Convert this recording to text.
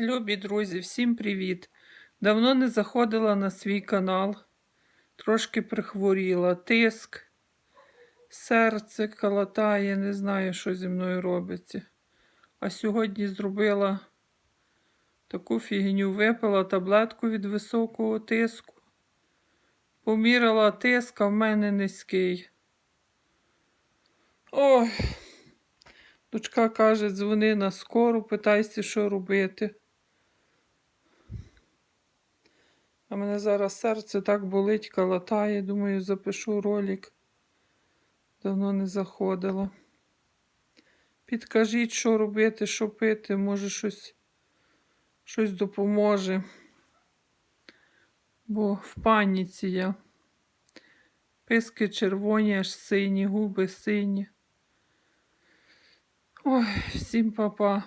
Любі друзі, всім привіт! Давно не заходила на свій канал, трошки прихворіла, тиск, серце калатає, не знаю, що зі мною робиться. А сьогодні зробила таку фігню, випила таблетку від високого тиску, поміряла тиск, а в мене низький. Ой, дочка каже, дзвони на скору, питайся, що робити. А мене зараз серце так болить, калатає. Думаю, запишу ролик. Давно не заходила. Підкажіть, що робити, що пити, може щось, щось допоможе. Бо в паніці я. Писки червоні, аж сині, губи сині. Ой, всім папа.